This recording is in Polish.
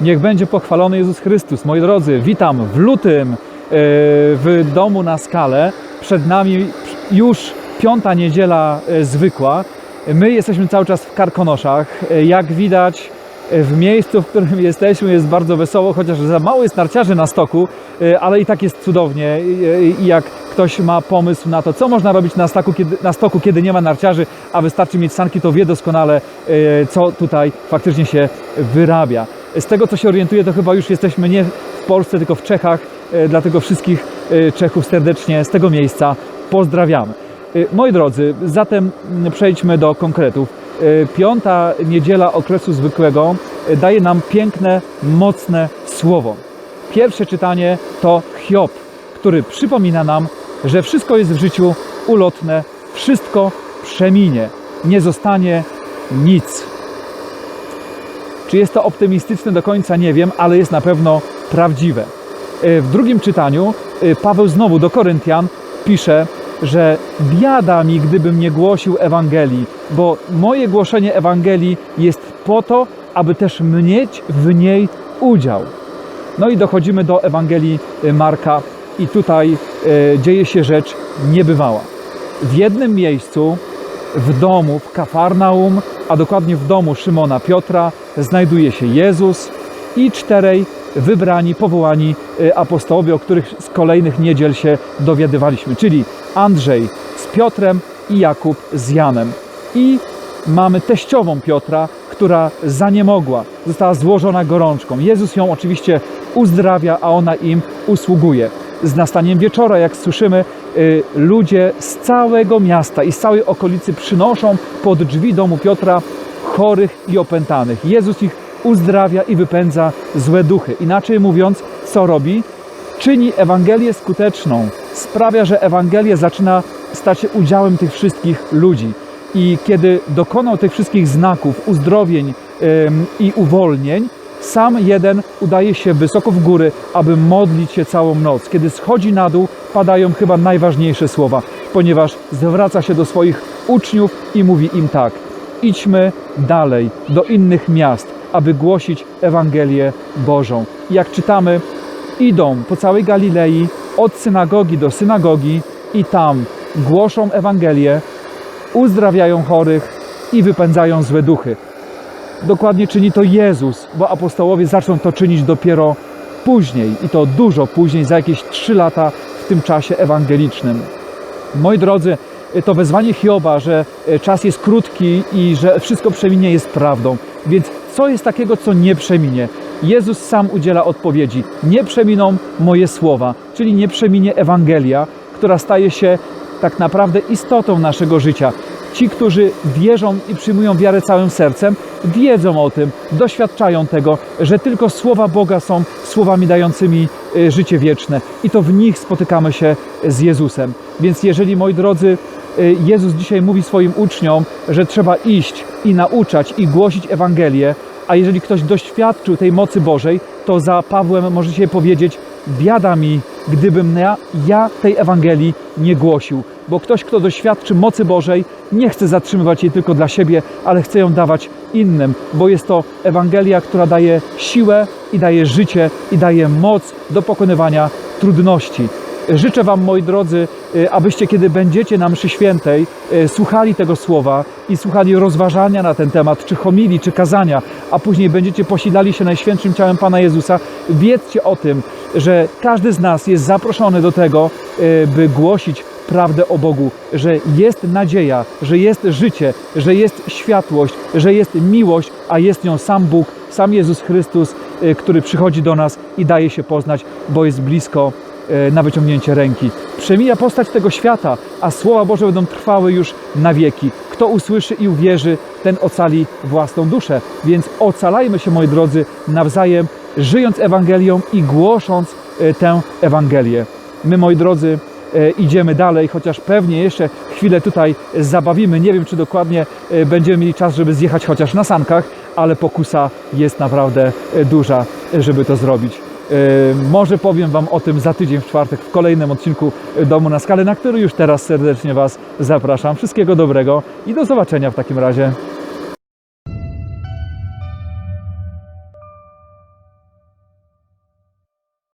Niech będzie pochwalony Jezus Chrystus. Moi drodzy, witam w lutym e, w domu na skale. Przed nami już piąta niedziela e, zwykła. My jesteśmy cały czas w Karkonoszach. E, Jak widać, w miejscu, w którym jesteśmy, jest bardzo wesoło, chociaż za mało jest narciarzy na stoku, ale i tak jest cudownie. I- jak ktoś ma pomysł na to, co można robić na, staku, kiedy, na stoku, kiedy nie ma narciarzy, a wystarczy mieć sanki, to wie doskonale, co tutaj faktycznie się wyrabia. Z tego, co się orientuję, to chyba już jesteśmy nie w Polsce, tylko w Czechach, e, dlatego wszystkich e, Czechów serdecznie z tego miejsca pozdrawiamy. E, Moi drodzy, zatem przejdźmy do konkretów. Piąta niedziela okresu zwykłego daje nam piękne, mocne słowo. Pierwsze czytanie to Hiob, który przypomina nam, że wszystko jest w życiu ulotne, wszystko przeminie, nie zostanie nic. Czy jest to optymistyczne do końca, nie wiem, ale jest na pewno prawdziwe. E, W drugim czytaniu e, Paweł znowu do Koryntian pisze, że biada mi, gdybym nie głosił Ewangelii, bo moje głoszenie Ewangelii jest po to, aby też mieć w niej udział. No i dochodzimy do Ewangelii e, Marka i tutaj dzieje się rzecz niebywała. W jednym miejscu, w domu, w Kafarnaum, a dokładnie w domu Szymona Piotra, znajduje się Jezus i czterej wybrani, powołani e, apostołowie, o których z kolejnych niedziel się dowiadywaliśmy, czyli Andrzej z Piotrem i Jakub z Janem. I mamy teściową Piotra, która zaniemogła, została złożona gorączką. Jezus ją oczywiście uzdrawia, a ona im usługuje. Z nastaniem wieczora, jak słyszymy, y, ludzie z całego miasta i z całej okolicy przynoszą pod drzwi domu Piotra chorych i opętanych. Jezus ich uzdrawia i wypędza złe duchy. Inaczej mówiąc, co robi? czyni Ewangelię skuteczną, sprawia, że Ewangelia zaczyna stać się udziałem tych wszystkich ludzi. I kiedy dokonał tych wszystkich znaków, uzdrowień ym, i uwolnień, sam jeden udaje się wysoko w góry, aby modlić się całą noc. Kiedy schodzi na dół, padają chyba najważniejsze słowa, ponieważ zwraca się do swoich uczniów i mówi im tak: idźmy dalej do innych miast, aby głosić Ewangelię Bożą. Jak czytamy, idą po całej Galilei, od synagogi do synagogi i tam głoszą Ewangelię, uzdrawiają chorych i wypędzają złe duchy. Dokładnie czyni to Jezus, bo apostołowie zaczną to czynić dopiero później i to dużo później, za jakieś trzy lata w tym czasie ewangelicznym. Moi drodzy, to wezwanie Hioba, że e, czas jest krótki i że wszystko przeminie jest prawdą. Więc co jest takiego, co nie przeminie? Jezus sam udziela odpowiedzi. Nie przeminą moje słowa, czyli nie przeminie Ewangelia, która staje się tak naprawdę istotą naszego życia. Ci, którzy wierzą i przyjmują wiarę całym sercem, wiedzą o tym, doświadczają tego, że tylko słowa Boga są słowami dającymi y, życie wieczne i to w nich spotykamy się z Jezusem. Więc jeżeli, moi drodzy, y, Jezus dzisiaj mówi swoim uczniom, że trzeba iść i nauczać i głosić Ewangelię, a jeżeli ktoś doświadczył tej mocy Bożej, to za Pawłem możecie powiedzieć: Biada mi, gdybym ja, ja tej Ewangelii nie głosił. Bo ktoś, kto doświadczy mocy Bożej, nie chce zatrzymywać jej tylko dla siebie, ale chce ją dawać innym, bo jest to Ewangelia, która daje siłę i daje życie i daje moc do pokonywania trudności. Życzę Wam, moi drodzy, y, abyście, kiedy będziecie na mszy świętej, y, słuchali tego słowa i słuchali rozważania na ten temat, czy homilii, czy kazania, a później będziecie posilali się najświętszym ciałem Pana Jezusa, wiedzcie o tym, że każdy z nas jest zaproszony do tego, y, by głosić prawdę o Bogu, że jest nadzieja, że jest życie, że jest światłość, że jest miłość, a jest nią sam Bóg, sam Jezus Chrystus, który przychodzi do nas i daje się poznać, bo jest blisko e, na wyciągnięcie ręki. Przemija postać tego świata, a słowa Boże będą trwały już na wieki. Kto usłyszy i uwierzy, ten ocali własną duszę. Więc ocalajmy się, moi drodzy, nawzajem, żyjąc Ewangelią i głosząc e, tę Ewangelię. My, moi drodzy, e, idziemy dalej, chociaż pewnie jeszcze chwilę tutaj zabawimy. Nie wiem, czy dokładnie e, będziemy mieli czas, żeby zjechać chociaż na sankach, ale pokusa jest naprawdę e, duża, e, żeby to zrobić. E, Może powiem Wam o tym za tydzień w czwartek w kolejnym odcinku Domu na Skalę, na który już teraz serdecznie Was zapraszam. Wszystkiego dobrego i do zobaczenia w takim razie.